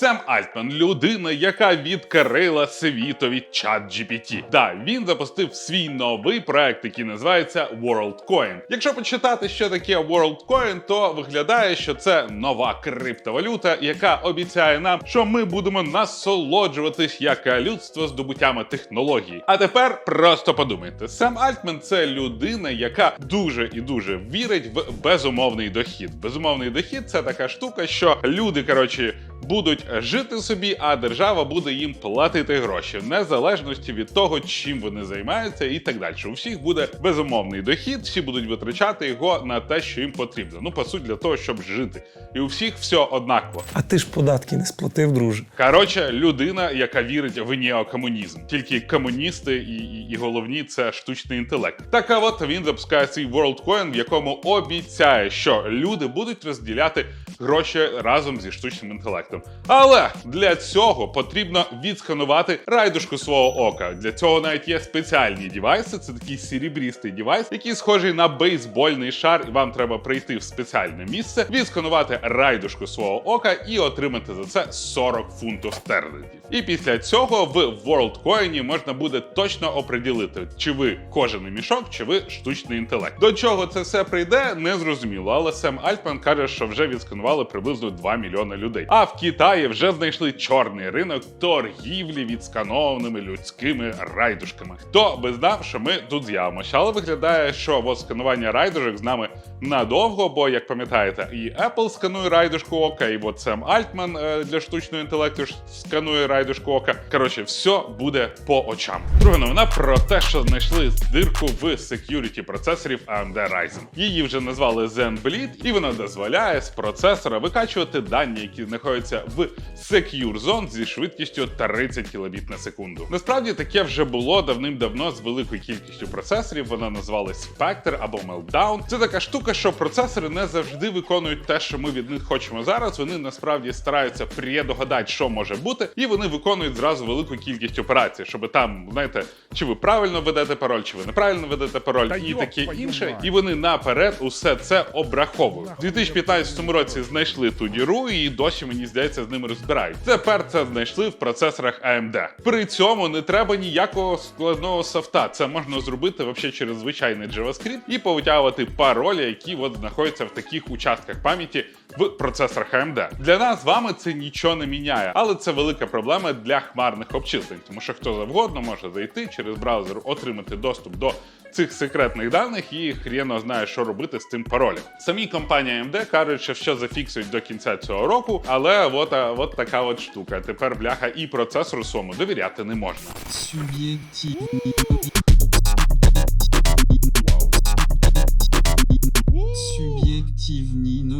Сем Альтман людина, яка відкрила світові чат GPT. Да, він запустив свій новий проект, який називається WorldCoin. Якщо почитати, що таке WorldCoin, то виглядає, що це нова криптовалюта, яка обіцяє нам, що ми будемо насолоджуватись як людство здобуттями технологій. А тепер просто подумайте: Сем Альтман це людина, яка дуже і дуже вірить в безумовний дохід. Безумовний дохід це така штука, що люди, коротше, будуть жити собі, а держава буде їм платити гроші, в незалежності від того, чим вони займаються, і так далі. У всіх буде безумовний дохід, всі будуть витрачати його на те, що їм потрібно. Ну, по суті, для того, щоб жити. І у всіх все однаково. А ти ж податки не сплатив, друже. Коротше, людина, яка вірить в неокомунізм. Тільки комуністи і, і, і головні це штучний інтелект. Так а от він запускає свій WorldCoin, в якому обіцяє, що люди будуть розділяти гроші разом зі штучним інтелектом. Але для цього потрібно відсканувати райдушку свого ока. Для цього навіть є спеціальні дівайси. Це такий серебрістий девайс, який схожий на бейсбольний шар, і вам треба прийти в спеціальне місце, відсканувати райдушку свого ока і отримати за це 40 фунтів стерлингів. І після цього в WorldCoin можна буде точно оприділити, чи ви кожаний мішок, чи ви штучний інтелект. До чого це все прийде, не зрозуміло. Але Сем Альтман каже, що вже відсканували приблизно 2 мільйони людей. А в Китаї вже знайшли чорний ринок торгівлі відсканованими людськими райдушками. Хто би знав, що ми тут з'явимося, але виглядає, що от сканування райдушок з нами надовго, бо як пам'ятаєте, і Apple сканує райдушку ока, і от Сем Альтман е, для штучного інтелекту сканує райдушку ока. Коротше, все буде по очам. Друга новина про те, що знайшли дирку в security процесорів AMD Ryzen. Її вже назвали Zen Bleed, і вона дозволяє з процесора викачувати дані, які знаходяться в Secure Zone зі швидкістю 30 кбіт на секунду. Насправді таке вже було давним-давно з великою кількістю процесорів. Вона називалась Spectre або Meltdown. Це така штука, що процесори не завжди виконують те, що ми від них хочемо зараз. Вони насправді стараються предогадати, що може бути, і вони виконують зразу велику кількість операцій, щоб там, знаєте, чи ви правильно ведете пароль, чи ви неправильно ведете пароль, Та і таке інше. І вони наперед усе це обраховують. У 2015 році знайшли ту діру, і досі мені здається з ними розбирають. Тепер це знайшли в процесорах AMD. При цьому не треба ніякого складного софта. Це можна зробити вообще через звичайний JavaScript і повитягувати паролі, які от знаходяться в таких участках пам'яті в процесорах AMD. Для нас з вами це нічого не міняє, але це велика проблема для хмарних обчислень, тому що хто завгодно може зайти через браузер, отримати доступ до цих секретних даних і хрєно знає, що робити з цим паролем. Самі компанії AMD кажуть, що все зафіксують до кінця цього року, але от, от така от штука. Тепер бляха і процесору своєму довіряти не можна. Суб'єктивні.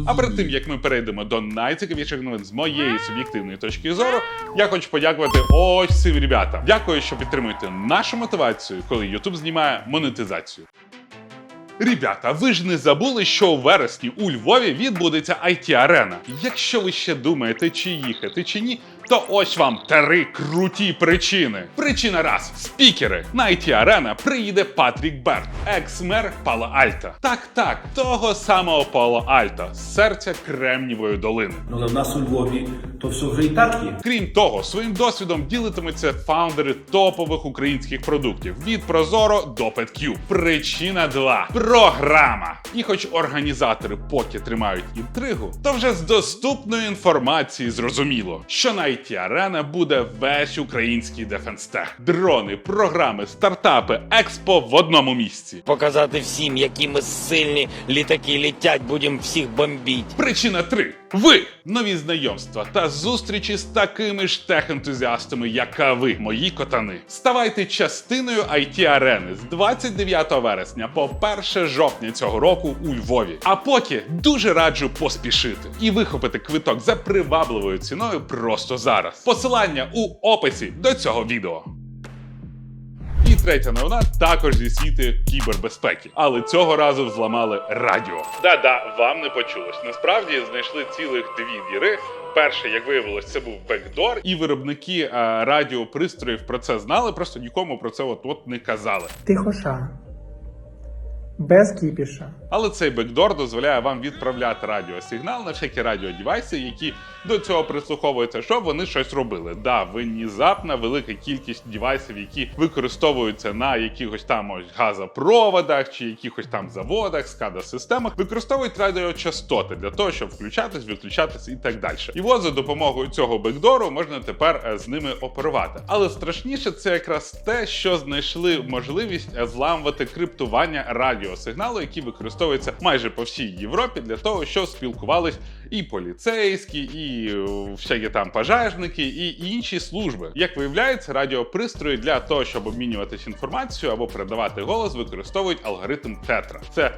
А перед тим як ми перейдемо до найцікавіших новин з моєї суб'єктивної точки зору, я хочу подякувати ось цим ребятам. Дякую, що підтримуєте нашу мотивацію, коли YouTube знімає монетизацію. Ребята, ви ж не забули, що у вересні у Львові відбудеться it арена Якщо ви ще думаєте, чи їхати, чи ні, то ось вам три круті причини. Причина раз: спікери. На it арена приїде Патрік Берт, екс-мер Пало Альта. Так, так, того самого Пало Альта, з серця Кремнівої долини. Ну, Але в нас у Львові то все вже і так є. Крім того, своїм досвідом ділитимуться фаундери топових українських продуктів від Прозоро до PetQ. Причина 2. програма. І хоч організатори поки тримають інтригу, то вже з доступної інформації зрозуміло, що на IT Арена буде весь український дефенстех. Дрони, програми, стартапи, експо в одному місці. показати всім, які ми сильні літаки літять, будемо всіх бомбіть. Причина 3. Ви нові знайомства та зустрічі з такими ж тех-ентузіастами, як ви, мої котани. Ставайте частиною it арени з 29 вересня по 1 жовтня цього року у Львові. А поки дуже раджу поспішити і вихопити квиток за привабливою ціною просто зараз. Посилання у описі до цього відео. І третя новина також зі світи кібербезпеки, але цього разу зламали радіо. Да-да, вам не почулось. Насправді знайшли цілих дві діри. Перше, як виявилось, це був бекдор, і виробники а, радіопристроїв про це знали, просто нікому про це от от не казали. Тихо ша. Без кіпіша. Але цей бекдор дозволяє вам відправляти радіосигнал на всякі радіодівайси, які до цього прислуховуються, щоб вони щось робили. Да, внезапна велика кількість девайсів, які використовуються на якихось там ось газопроводах чи якихось там заводах, скада системах, використовують радіочастоти для того, щоб включатись, виключатись і так далі. І от за допомогою цього бекдору можна тепер е, з ними оперувати. Але страшніше це якраз те, що знайшли можливість е, зламувати криптування радіосигналу, які використовуються майже по всій Європі для того, щоб спілкувались і поліцейські, і е, всякі там пожежники, і інші служби. Як виявляється, радіопристрої для того, щоб обмінюватись інформацією або передавати голос, використовують алгоритм Тетра. Це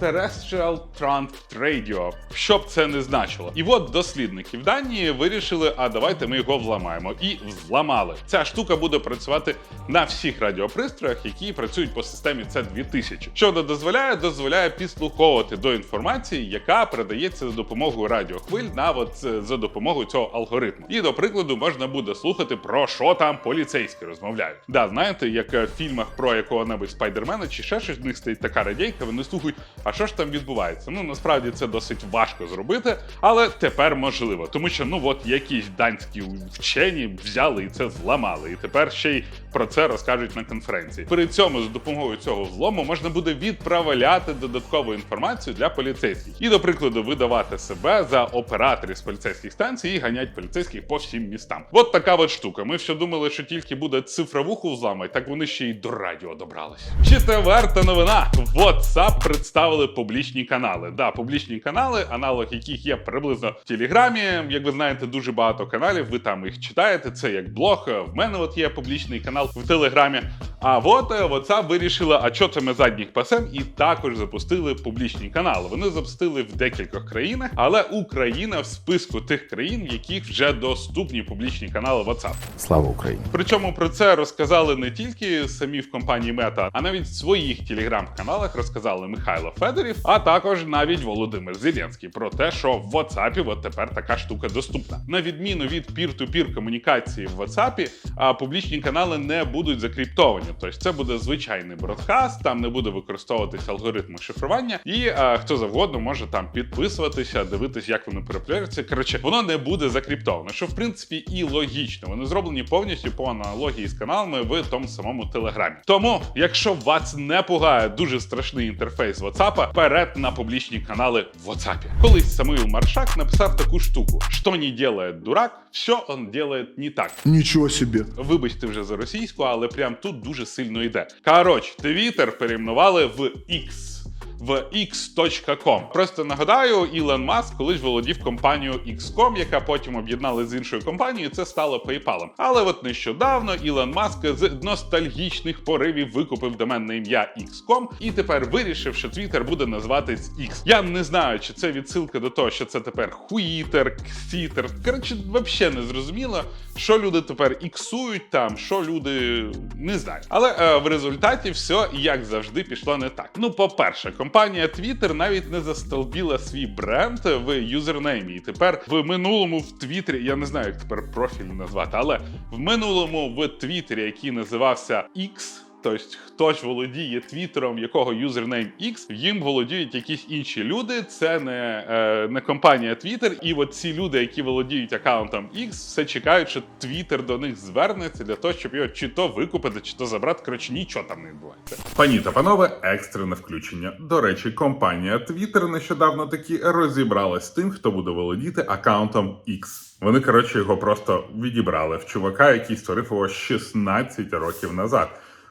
Terrestrial Trumped Radio, що б це не значило. І от дослідники в Данії вирішили, а давайте ми його вламаємо. І взламали. Ця штука буде працювати на всіх радіопристроях, які працюють по системі c 2000 Що вона дозволяє? Дозволяє підслуховувати до інформації, яка передається за допомогою радіохвиль на от е, за допомогою цього алгоритму. І до прикладу можна буде слухати про що там поліцейські розмовляють. Да, знаєте, як е, в фільмах про якого-небудь спайдермена чи ще щось в них стоїть така радійка, вони слухають, а що ж там відбувається? Ну насправді це досить важко зробити, але тепер можливо, тому що ну от якісь данські вчені взяли і це зламали, і тепер ще й про це розкажуть на конференції. При цьому за допомогою цього взлому можна буде відправляти додаткову інформацію для поліцейських і, до прикладу, видавати себе за операторів з поліцейських станцій і ганять поліцейських по всім містам. От така от штука. Ми ще думали, що тільки буде цифровуху взламати, так вони ще й до радіо добрались. Четверта новина: WhatsApp представили публічні канали. Да, публічні канали, аналог яких є приблизно в Телеграмі. Як ви знаєте, дуже багато каналів. Ви там їх читаєте. Це як блог. В мене от є публічний канал в Телеграмі. А от е, WhatsApp вирішила, а що це ми задніх пасем, і також запустили публічні канали. Вони запустили в декількох країнах, але Україна в списку тих країн, в яких вже доступні публічні канали WhatsApp. Слава Україні! Причому про це розказали не тільки самі в компанії Мета, а навіть в своїх телеграм-каналах розказали Михайло Федорів, а також навіть Володимир Зеленський про те, що в WhatsApp от тепер така штука доступна. На відміну від пір-ту-пір комунікації в WhatsApp, а публічні канали не будуть закріптовані. Тобто це буде звичайний бродкаст, там не буде використовуватися алгоритми шифрування, і а, хто завгодно може там підписуватися, дивитися, як вони переплюються. Коротше, воно не буде закріптовано, що в принципі і логічно. Вони зроблені повністю по аналогії з каналами в тому самому телеграмі. Тому, якщо вас не пугає дуже страшний інтерфейс WhatsApp, вперед на публічні канали в WhatsApp. Колись Самуїл Маршак написав таку штуку: що не делает дурак, все он делает не так. Нічого собі! Вибачте вже за російську, але прям тут дуже сильно йде. Коротше, Твіттер перейменували в X. В x.com. Просто нагадаю, Ілон Маск колись володів компанією X.com, яка потім об'єднали з іншою компанією. Це стало PayPal. Але от нещодавно Ілон Маск з ностальгічних поривів викупив доменне ім'я X.com і тепер вирішив, що Twitter буде називатись X. Я не знаю, чи це відсилка до того, що це тепер Хуїтер, Ксітер. Коротше, взагалі не зрозуміло, що люди тепер іксують там, що люди не знають. Але е, в результаті все як завжди пішло не так. Ну, по-перше, компанія Twitter навіть не застолбіла свій бренд в юзернеймі. І тепер в минулому в Твіттері, я не знаю, як тепер профіль назвати, але в минулому в Твіттері, який називався X, Тобто, хтось володіє твіттером, якого юзернейм X, їм володіють якісь інші люди. Це не, е, не компанія Twitter. І от ці люди, які володіють аккаунтом X, все чекають, що Twitter до них звернеться для того, щоб його чи то викупити, чи то забрати. Коротше, нічого там не відбувається. Пані та панове, екстрене включення. До речі, компанія Twitter нещодавно таки розібралась з тим, хто буде володіти аккаунтом X. Вони, коротше, його просто відібрали в чувака, який створив його 16 років назад.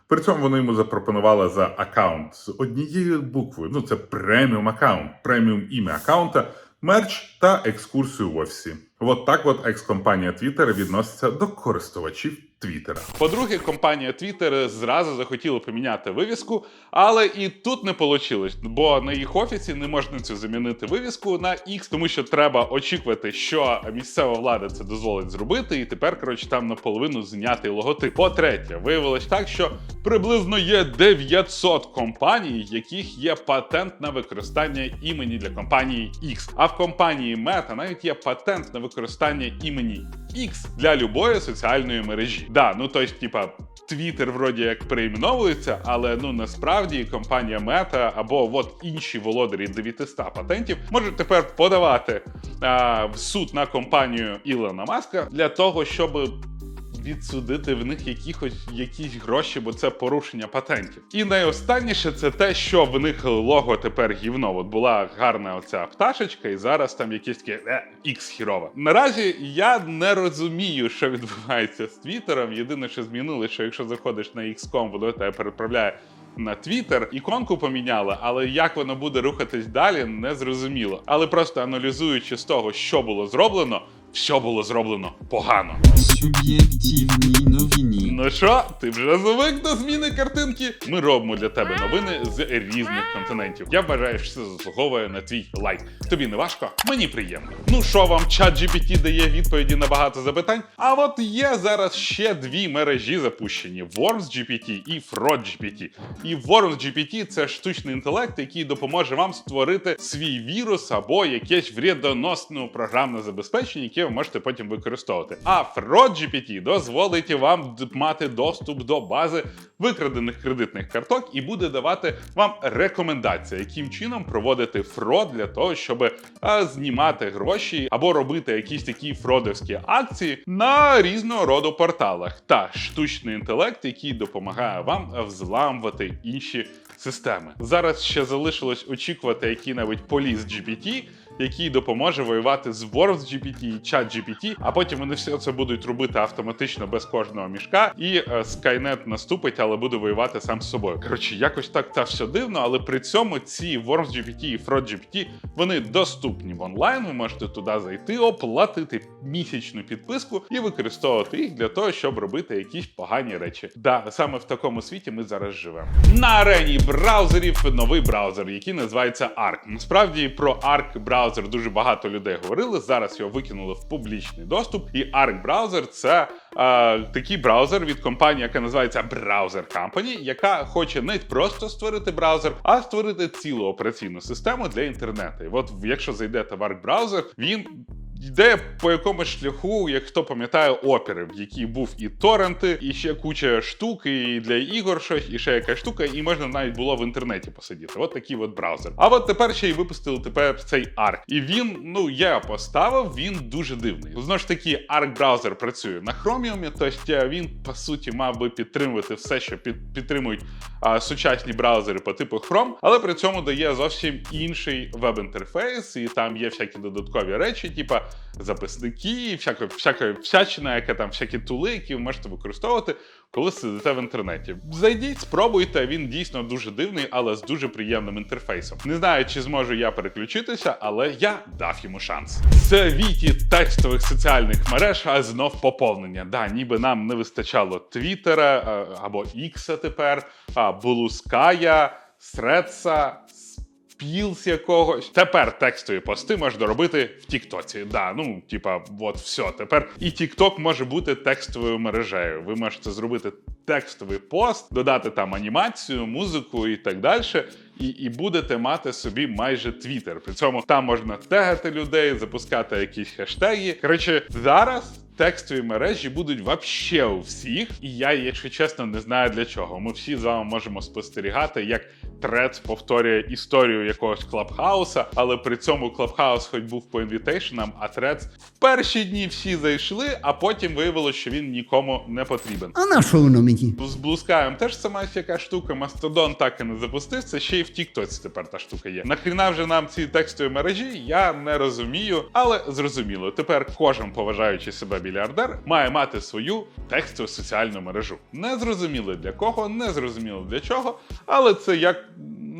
При цьому вони йому запропонували за аккаунт з однією буквою. Ну, це преміум аккаунт, преміум ім'я аккаунта, мерч та екскурсію в офісі. От так от екс-компанія Twitter відноситься до користувачів Твіттера. По-друге, компанія Twitter зразу захотіла поміняти вивіску, але і тут не вийшло, бо на їх офісі не можна цю замінити вивіску на X, тому що треба очікувати, що місцева влада це дозволить зробити, і тепер, коротше, там наполовину знятий логотип. По-третє, виявилось так, що приблизно є 900 компаній, яких є патент на використання імені для компанії X. А в компанії Meta навіть є патент на використання імені X для любої соціальної мережі. Да, ну тобто, типа, Твіттер вроді як перейменовується, але ну насправді компанія Мета або от інші володарі 900 патентів можуть тепер подавати а, в суд на компанію Ілона Маска для того, щоб відсудити в них якихось якісь гроші, бо це порушення патентів. І найостанніше це те, що в них лого тепер гівно. От була гарна оця пташечка, і зараз там якесь таке е, ікс хірове. Наразі я не розумію, що відбувається з Твіттером. Єдине, що змінили, що якщо заходиш на XCOM, воно тебе переправляє. На Твіттер іконку поміняли, але як воно буде рухатись далі, не зрозуміло. Але просто аналізуючи з того, що було зроблено, все було зроблено погано. Суб'єктивні новини. Ну що, ти вже звик до зміни картинки? Ми робимо для тебе новини з різних континентів. Я вважаю, що це заслуговує на твій лайк. Тобі не важко? Мені приємно. Ну що вам, чат GPT дає відповіді на багато запитань? А от є зараз ще дві мережі запущені: Worms GPT і Fraud GPT. І Worms GPT – це штучний інтелект, який допоможе вам створити свій вірус або якесь вредоносне програмне забезпечення, яке ви можете потім використовувати. А Fraud GPT дозволить вам д- мати доступ до бази викрадених кредитних карток і буде давати вам рекомендації, яким чином проводити фрод для того, щоб а, знімати гроші або робити якісь такі фродовські акції на різного роду порталах. Та штучний інтелект, який допомагає вам взламувати інші системи. Зараз ще залишилось очікувати який-небудь поліс GPT, який допоможе воювати з Worms GPT і Chat GPT, а потім вони все це будуть робити автоматично без кожного мішка, і е, Skynet наступить, але буде воювати сам з собою. Коротше, якось так та все дивно, але при цьому ці Worms GPT і Fraud GPT вони доступні в онлайн. Ви можете туди зайти, оплатити місячну підписку і використовувати їх для того, щоб робити якісь погані речі. Да, саме в такому світі ми зараз живемо. На арені браузерів новий браузер, який називається Arc. Насправді про Arc браузер дуже багато людей говорили. Зараз його викинули в публічний доступ. І Arc браузер це е, такий браузер від компанії, яка називається Browser Company, яка хоче не просто створити браузер, а створити цілу операційну систему для інтернету. І от якщо зайдете в Arc браузер, він йде по якомусь шляху, як хто пам'ятає, опери, в якій був і торренти, і ще куча штук, і для ігор щось, і ще якась штука, і можна навіть було в інтернеті посидіти. От такий от браузер. А от тепер ще й випустили тепер цей Arc. І він, ну я поставив, він дуже дивний. Знову ж таки, Arc браузер працює на Chromium, тобто він по суті мав би підтримувати все, що під, підтримують а, сучасні браузери по типу Chrome, але при цьому дає зовсім інший веб-інтерфейс, і там є всякі додаткові речі, типа записники, всяка, всяка всячина, яка там всякі тули, які ви можете використовувати, коли сидите в інтернеті. Зайдіть, спробуйте. Він дійсно дуже дивний, але з дуже приємним інтерфейсом. Не знаю, чи зможу я переключитися, але я дав йому шанс. Це віті текстових соціальних мереж, а знов поповнення. Да, ніби нам не вистачало Твіттера або Ікса тепер, а Булуская, Средса. Пілс якогось. Тепер текстові пости можна робити в Тіктоці. Да, ну, типа, от все. Тепер і Тікток може бути текстовою мережею. Ви можете зробити текстовий пост, додати там анімацію, музику і так далі. І, і будете мати собі майже твіттер. При цьому там можна тегати людей, запускати якісь хештеги. Коротше, зараз. Текстові мережі будуть вообще у всіх, і я, якщо чесно, не знаю для чого. Ми всі з вами можемо спостерігати, як тред повторює історію якогось клабхауса, але при цьому клабхаус хоч був по інвітейшнам, а тред в перші дні всі зайшли, а потім виявилося, що він нікому не потрібен. А на що воно мені? З блускаєм теж сама яка штука. Мастодон так і не запустився. Ще й в Тіктоці тепер та штука є. Нахріна вже нам ці текстові мережі, я не розумію, але зрозуміло. Тепер кожен поважаючий себе мільярдер має мати свою текстову соціальну мережу. Не зрозуміло для кого, не зрозуміло для чого, але це як.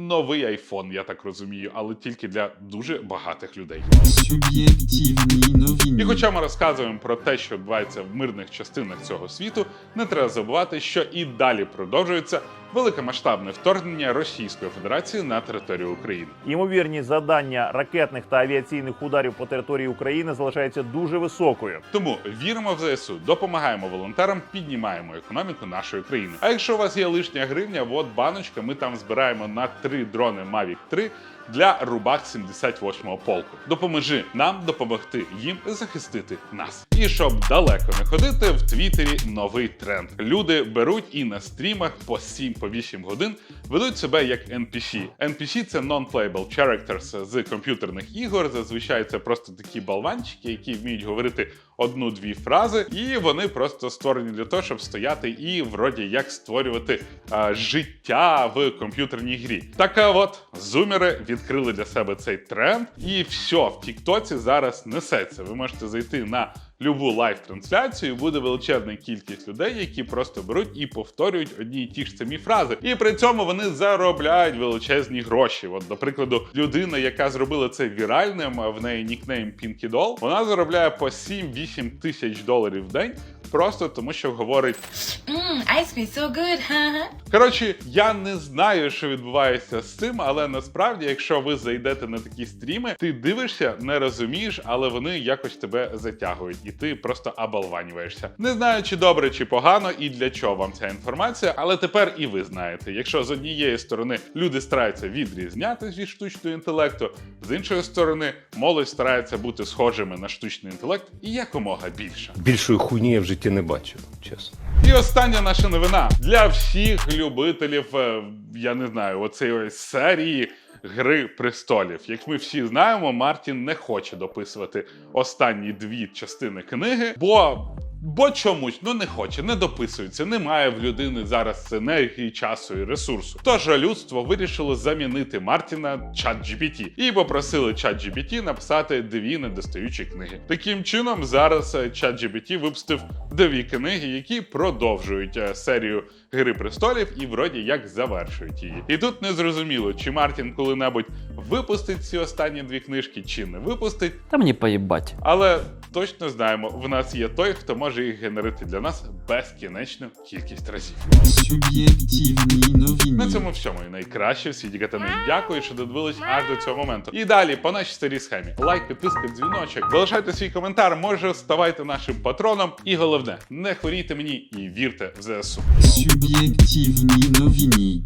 Новий айфон, я так розумію, але тільки для дуже багатих людей. Суб'єктивні новини. І хоча ми розказуємо про те, що відбувається в мирних частинах цього світу, не треба забувати, що і далі продовжується великомасштабне вторгнення Російської Федерації на територію України. Ймовірність завдання ракетних та авіаційних ударів по території України залишається дуже високою. Тому віримо в ЗСУ, допомагаємо волонтерам, піднімаємо економіку нашої країни. А якщо у вас є лишня гривня, от баночка, ми там збираємо на три дрони Mavic 3 для рубак 78-го полку. Допоможи нам допомогти їм захистити нас. І щоб далеко не ходити, в Твіттері новий тренд. Люди беруть і на стрімах по 7 по 8 годин ведуть себе як NPC. NPC – це non-playable characters з комп'ютерних ігор. Зазвичай це просто такі болванчики, які вміють говорити одну-дві фрази, і вони просто створені для того, щоб стояти і вроді як створювати а, життя в комп'ютерній грі. Так от зумери відкрили для себе цей тренд, і все в Тіктоці зараз несеться. Ви можете зайти на любу лайв-трансляцію, буде величезна кількість людей, які просто беруть і повторюють одні й ті ж самі фрази. І при цьому вони заробляють величезні гроші. От, до прикладу, людина, яка зробила це віральним, в неї нікнейм Doll, вона заробляє по 7-8 тисяч доларів в день. Просто тому, що говорить Mmm, ice cream so good, huh? Коротше, я не знаю, що відбувається з цим, але насправді, якщо ви зайдете на такі стріми, ти дивишся, не розумієш, але вони якось тебе затягують, і ти просто оболванюєшся. Не знаю, чи добре, чи погано, і для чого вам ця інформація, але тепер і ви знаєте, якщо з однієї сторони люди стараються відрізнятися від штучного інтелекту, з іншої сторони, молодь старається бути схожими на штучний інтелект і якомога більше. Більшої хуйні я в житті не бачив, чесно. І остання наша новина для всіх любителів, е, я не знаю, оцеї серії Гри престолів. Як ми всі знаємо, Мартін не хоче дописувати останні дві частини книги, бо. Бо чомусь ну не хоче, не дописується, немає в людини зараз енергії, часу і ресурсу. Тож людство вирішило замінити Мартіна чат GPT і попросили чат GPT написати дві недостаючі книги. Таким чином, зараз чат випустив дві книги, які продовжують е, серію Гри престолів і вроді як завершують її. І тут не зрозуміло, чи Мартін коли-небудь випустить ці останні дві книжки, чи не випустить. Та мені поїбать. Але точно знаємо, в нас є той, хто може їх генерити для нас безкінечну кількість разів. Суб'єктивні новини. На цьому всьому і найкраще в світі Катани. Дякую, що додивились аж до цього моменту. І далі по нашій старій схемі. Лайк, підписка, дзвіночок. Залишайте свій коментар, може ставайте нашим патроном. І головне, не хворійте мені і вірте в ЗСУ. Суб'єктивні новини.